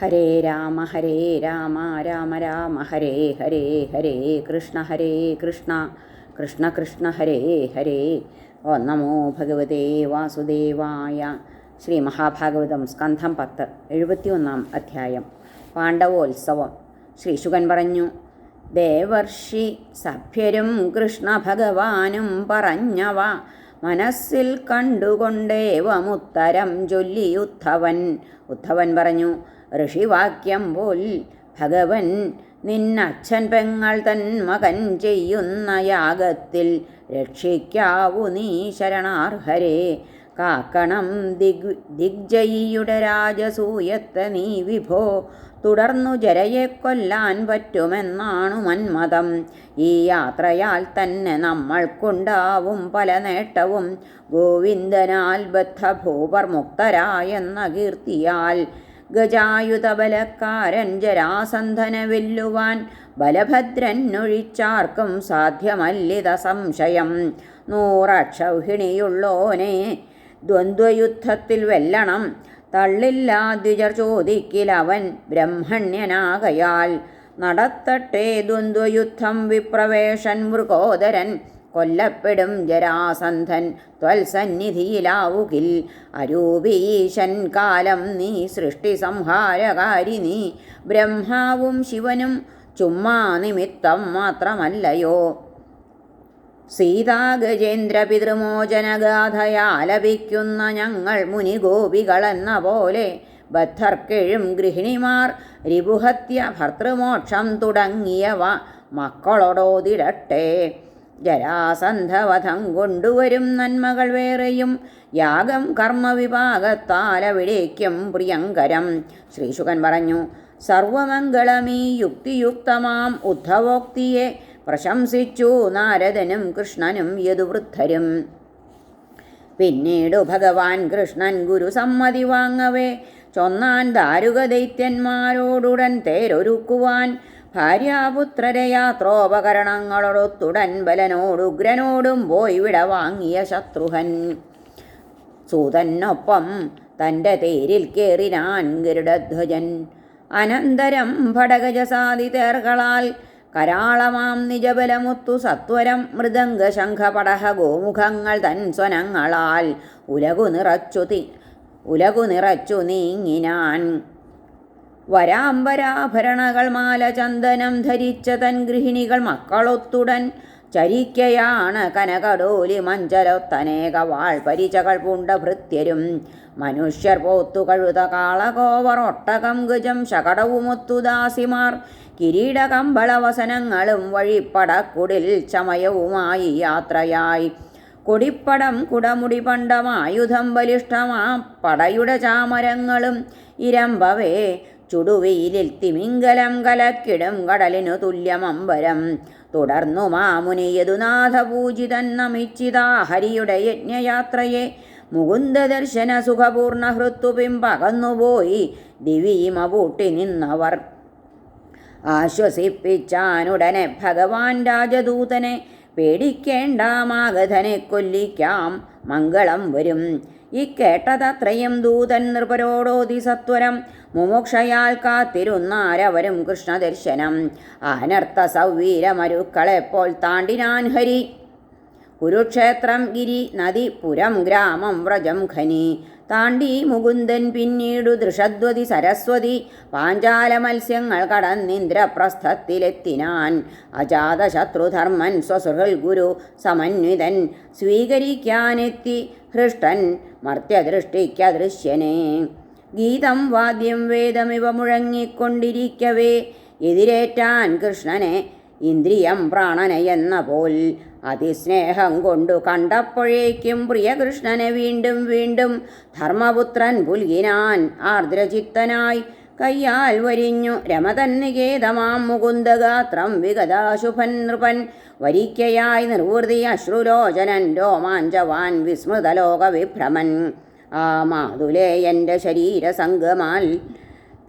ഹരേ രാമ ഹരേ രാമ രാമ രാമ ഹരേ ഹരേ ഹരേ കൃഷ്ണ ഹരേ കൃഷ്ണ കൃഷ്ണ കൃഷ്ണ ഹരേ ഹരേ. ഓ നമോ ഭഗവതേ വാസുദേവായ ശ്രീ മഹാഭാഗവതം സ്കന്ധം പത്ത് എഴുപത്തിയൊന്നാം അധ്യായം. പാണ്ഡവോത്സവം. ശ്രീശുകൻ പറഞ്ഞു ദേവർഷി സഭ്യരും കൃഷ്ണ ഭഗവാനും പറഞ്ഞവ മനസ്സിൽ കണ്ടുകൊണ്ടേവമുത്തരം ചൊല്ലി ഉദ്ധവൻ ഉദ്ധവൻ പറഞ്ഞു ഋഷിവാക്യം പോൽ ഭഗവൻ നിന്നച്ഛൻ പെങ്ങൾ തൻ മകൻ ചെയ്യുന്ന യാഗത്തിൽ രക്ഷിക്കാവു നീ ശരണാർഹരെ. കാക്കണം ദിഗ് ദിഗ്ജയിയുടെ രാജസൂയത്തെ നീ വിഭോ. തുടർന്നു ജരയെ കൊല്ലാൻ പറ്റുമെന്നാണു മന്മതം. ഈ യാത്രയാൽ തന്നെ നമ്മൾക്കുണ്ടാവും പല നേട്ടവും. ഗോവിന്ദനാൽ ബദ്ധഭൂപർ മുക്തരായെന്ന കീർത്തിയാൽ ഗജായുധബലക്കാരൻ ജരാസന്ധന വെല്ലുവാൻ ബലഭദ്രൻ ഒഴിച്ചാർക്കും സാധ്യമല്ലിത സംശയം. നൂറക്ഷൗഹിണിയുള്ളോനെ ദ്വന്ദ്വയുദ്ധത്തിൽ വെല്ലണം. തള്ളില്ല തള്ളില്ലാദ്വിജർ ചോദിക്കിലവൻ ബ്രഹ്മണ്യനാകയാൽ. നടത്തട്ടെ ദ്വന്ദ്വയുദ്ധം വിപ്രവേശൻ മൃഗോദരൻ കൊല്ലപ്പെടും ജരാസന്ധൻ ത്വൽസന്നിധിയിലാവുകിൽ. അരൂപീശൻ കാലം നീ സൃഷ്ടി സംഹാരകാരി നീ. ബ്രഹ്മാവും ശിവനും ചുമ്മാ നിമിത്തം മാത്രമല്ലയോ. സീതാഗജേന്ദ്ര പിതൃമോചനഗാഥയാലപിക്കുന്ന ഞങ്ങൾ മുനിഗോപികളെന്ന പോലെ ബദ്ധർക്കെഴും ഗൃഹിണിമാർ രിപുഹത്യ ഭർത്തൃമോക്ഷം തുടങ്ങിയവ മക്കളോടോതിടട്ടെ. ജരാസന്ധവധം കൊണ്ടുവരും നന്മകൾ വേറെയും. യാഗം കർമ്മവിഭാഗത്താലവിടേക്കും പ്രിയങ്കരം. ശ്രീശുകൻ പറഞ്ഞു സർവമംഗളമീ യുക്തിയുക്തമാം ഉദ്ധവോക്തിയെ പ്രശംസിച്ചു നാരദനും കൃഷ്ണനും യദുവൃദ്ധരും പിന്നീടു ഭഗവാൻ കൃഷ്ണൻ ഗുരു സമ്മതി വാങ്ങവേ. ചൊന്നാൻ ദാരുക ദൈത്യന്മാരോടുടൻ തേരൊരുക്കുവാൻ ഭാര്യാപുത്രരെ യാത്രോപകരണങ്ങളൊടുത്തുടൻ ബലനോടുഗ്രനോടും പോയി വിട വാങ്ങിയ ശത്രുഹൻ. സൂതനൊപ്പം തന്റെ തേരിൽ കയറിനാൻ ഗരുഡധ്വജൻ. അനന്തരം ഭടഗജസാദി തേർകളാൽ കരാളമാം നിജബലമുത്തു സത്വരം മൃദംഗ ശംഖപടഹ ഗോമുഖങ്ങൾ തൻ സ്വനങ്ങളാൽ ഉലകു നിറച്ചു തി ഉലകു നിറച്ചു നീങ്ങിനാൻ. വരാംബരാഭരണകൾ മാല ചന്ദനം ധരിച്ച തൻ ഗൃഹിണികൾ മക്കളൊത്തുടൻ ചരിക്കയാണ് കനകടോലി മഞ്ചലൊത്തനേക വാൾ പരിചകൾ പൂണ്ട ഭൃത്യരും. മനുഷ്യർ പോത്തു കഴുത കാളകോവർ ഒട്ടകം ഗജം ശകടവുമൊത്തുദാസിമാർ കിരീടകമ്പളവസനങ്ങളും വഴിപ്പടക്കുടിൽ ചമയവുമായി യാത്രയായി. കൊടിപ്പടം കുടമുടി പണ്ടമായുധം ബലിഷ്ഠമാ. പടയുടെ ചാമരങ്ങളും ഇരമ്പവേ ചുടുവെയിലിൽ തിമിംഗലം കലക്കിടും കടലിനു തുല്യമമ്പരം തുടർന്നു മാമുനി നാഥപൂജിതൻ നമിച്ചിതാ ഹരിയുടെ യജ്ഞയാത്രയെ. മുകുന്ദ ദർശന സുഖപൂർണ ഹൃത്തുപിമ്പകന്നുപോയി ദിവീമ പൂട്ടി നിന്നവർ. ആശ്വസിപ്പിച്ചാനുടനെ ഭഗവാൻ രാജദൂതനെ പേടിക്കേണ്ട മാഗധനെ കൊല്ലിക്കാം മംഗളം വരും. ഇക്കേട്ടതത്രയും ദൂതൻ നൃപരോടോതി സത്വരം മുമുക്ഷയാൽ കാത്തിരുന്നാരവരും കൃഷ്ണദർശനം. അനർത്ഥ സൗവീരമരുക്കളെപ്പോൾ താണ്ടിനാൻ ഹരി കുരുക്ഷേത്രം ഗിരി നദി പുരം ഗ്രാമം വ്രജം ഖനി. താണ്ടി മുകുന്ദൻ പിന്നീടു ദൃഷദ്വതി സരസ്വതി. പാഞ്ചാല മത്സ്യങ്ങൾ കടന്നിന്ദ്രപ്രസ്ഥത്തിലെത്തിനാൻ. അജാതശത്രുധർമ്മൻ സ്വസുഹൃൽ ഗുരു സമന്വിതൻ സ്വീകരിക്കാനെത്തി. ഹൃഷ്ടൻ മർത്യദൃഷ്ടിക്കദൃശ്യനെ. ഗീതം വാദ്യം വേദമിവ മുഴങ്ങിക്കൊണ്ടിരിക്കവേ. എതിരേറ്റാൻ കൃഷ്ണനെ ഇന്ദ്രിയം പ്രാണനയെന്ന പോൽ അതിസ്നേഹം കൊണ്ടു കണ്ടപ്പോഴേക്കും പ്രിയകൃഷ്ണനെ വീണ്ടും വീണ്ടും ധർമ്മപുത്രൻ പുൽകിനാൻ ആർദ്രചിത്തനായി കയ്യാൽ വരിഞ്ഞു. രമതന്നികേതമാം മുകുന്ദഗാത്രം വിഗതാശുഭൻ നൃപൻ വരിക്കയായി നിർവൃതി അശ്രുലോചനൻ രോമാഞ്ചവാൻ വിസ്മൃതലോക വിഭ്രമൻ ആ മാതുലേയന്റെ ശരീരസംഗമാൽ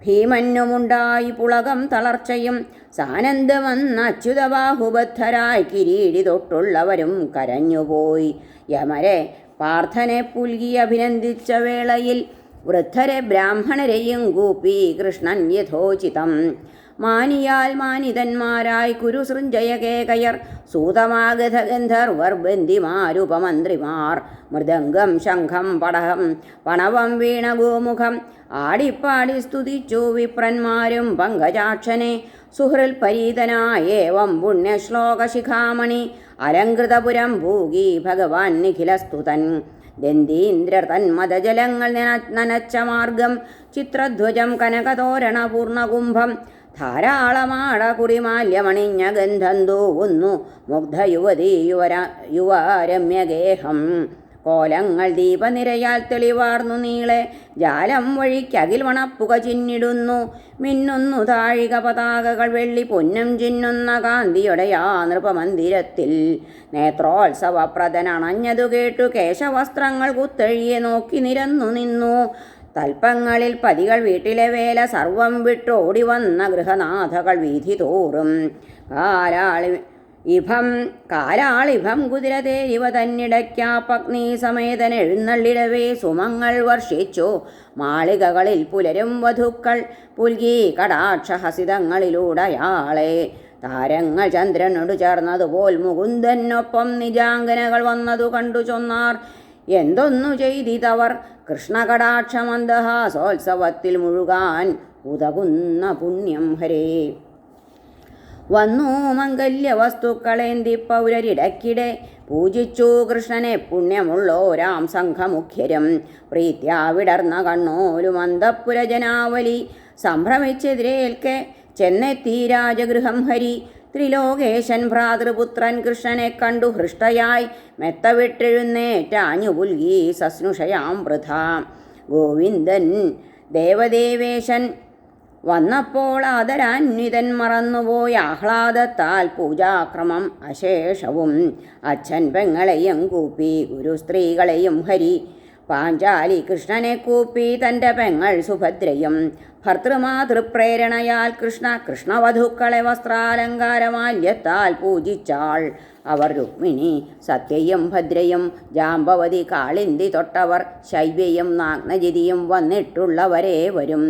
ഭീമന്നുമുണ്ടായി പുളകം തളർച്ചയും സാനന്ദമെന്ന അച്യുതബാഹുബദ്ധരായി കിരീടി തൊട്ടുള്ളവരും കരഞ്ഞുപോയി. യമരെ പാർത്ഥനെ പുൽകി അഭിനന്ദിച്ച വേളയിൽ വൃദ്ധരെ ബ്രാഹ്മണരെയും കൂപ്പി കൃഷ്ണൻ യഥോചിതം. മാനിയാൽ മാനിതന്മാരായി കുരു സൃഞ്ജയകേകയർ സൂതമാഗത ഗന്ധർവർ ബന്ദിമാരുപമന്ത്രിമാർ മൃദംഗം ശംഖം പടഹം പണവം വീണഗോമുഖം. ആടിപ്പാടി സ്തുതിച്ചു വിപ്രന്മാരും പങ്കജാക്ഷനെ. സുഹൃൽ പരീതനായേവം പുണ്യശ്ലോകശിഖാമണി. അലങ്കൃതപുരം ഭൂഗി ഭഗവാൻ നിഖിലസ്തുതൻ. ദന്തീന്ദ്രർ തന്മദജലങ്ങൾ നന- നനച്ച മാർഗം. ചിത്രധ്വജം കനകതോരണ പൂർണകുംഭം ധാരാളമാട കുറിമാല്യമണിഞ്ഞ ഗന്ധം തൂവുന്നു മുഗ്ധ യുവതി യുവരാ യുവാരമ്യഗേഹം. കോലങ്ങൾ ദീപനിരയാൽ തെളിവാർന്നു നീളെ. ജാലം വഴിക്കകിൽ വണപ്പുക ചിന്നിടുന്നു. മിന്നുന്നു താഴിക പതാകകൾ വെള്ളി പൊന്നും ചിന്നുന്ന കാന്തിയുടെയാ നൃപമന്ദിരത്തിൽ. നേത്രോത്സവപ്രദനണഞ്ഞതു കേട്ടു കേശവസ്ത്രങ്ങൾ കുത്തഴിയെ നോക്കി നിരന്നു നിന്നു. തൽപ്പങ്ങളിൽ പതികൾ വീട്ടിലെ വേല സർവം വിട്ടോടി വന്ന ഗൃഹനാഥകൾ വീഥി തോറും. കാലാളി ഇഭം കാലാളിഭം കുതിരതേ ഇവ തന്നിടയ്ക്കാ പഗ്നി സമേതൻ എഴുന്നള്ളിടവേ സുമങ്ങൾ വർഷിച്ചു. മാളികകളിൽ പുലരും വധുക്കൾ പുൽകി കടാക്ഷഹസിതങ്ങളിലൂടയാളെ. താരങ്ങൾ ചന്ദ്രനോട് ചേർന്നതുപോൽ മുകുന്ദനൊപ്പം നിജാങ്കനകൾ വന്നതു കണ്ടു ചൊന്നാർ. എന്തൊന്നു ചെയ്തിതവർ? കൃഷ്ണകടാക്ഷമന്ദഹാസോത്സവത്തിൽ മുഴുകാൻ ഉതകുന്ന പുണ്യം ഹരേ. വന്നു മംഗല്യ വസ്തുക്കളേന്തി പൗരരിടക്കിടെ പൂജിച്ചു കൃഷ്ണനെ പുണ്യമുള്ളോരാം സംഘമുഖ്യരും. പ്രീത്യാ വിടർന്ന കണ്ണോലും അന്തപ്പുരജനാവലി സംഭ്രമിച്ചെതിരേൽക്കെ ചെന്നെത്തി രാജഗൃഹം ഹരി. ത്രിലോകേശൻ ഭ്രാതൃപുത്രൻ കൃഷ്ണനെ കണ്ടു ഹൃഷ്ടയായി. മെത്തവിട്ടെഴുന്നേറ്റാഞ്ഞു പുൽകി സസ്നുഷയാം വൃഥ. ഗോവിന്ദൻ ദേവദേവേശൻ വന്നപ്പോൾ ആദരാന്വിതൻ മറന്നുപോയ ആഹ്ലാദത്താൽ പൂജാക്രമം അശേഷവും. അച്ഛൻ പെങ്ങളെയും കൂപ്പി ഗുരു സ്ത്രീകളെയും ഹരി പാഞ്ചാലി കൃഷ്ണനെ കൂപ്പി തന്റെ പെങ്ങൾ സുഭദ്രയും ഭർത്തൃമാതൃപ്രേരണയാൽ കൃഷ്ണ കൃഷ്ണവധുക്കളെ വസ്ത്രാലങ്കാരമാല്യത്താൽ പൂജിച്ചാൾ. അവർ രുക്മിണി സത്യയും ഭദ്രയും ജാമ്പവതി കാളിന്തി തൊട്ടവർ ശൈവ്യയും നാഗ്നജിതിയും വന്നിട്ടുള്ളവരെ വരും.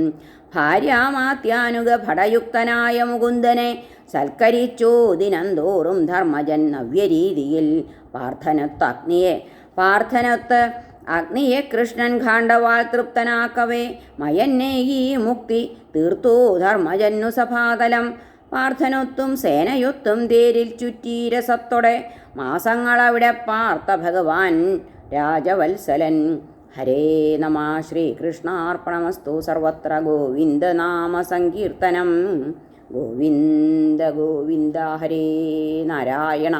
ഭാര്യാമാത്യാനുക ഭടയുക്തനായ മുകുന്ദനെ സൽക്കരിച്ചു ദിനംതോറും ധർമ്മജൻ നവ്യരീതിയിൽ. പാർത്ഥനത്ത് അഗ്നിയെ പാർത്ഥനത്ത് അഗ്നിയെ കൃഷ്ണൻ ഖാണ്ഡവാൽ തൃപ്തനാക്കവേ മയന്നെ ഈ മുക്തി തീർത്തു ധർമ്മജന്നു സഭാതലം. പാർത്ഥനൊത്തും സേനയൊത്തും തേരിൽ ചുറ്റീരസത്തോടെ മാസങ്ങളവിടെ പാർത്ത ഭഗവാൻ രാജവത്സലൻ. ഹരേ നമ ശ്രീകൃഷ്ണാർപ്പണമസ്തു സർവത്ര ഗോവിന്ദനാമ സങ്കീർത്തനം. ഗോവിന്ദ ഗോവിന്ദ ഹരേ നാരായണ.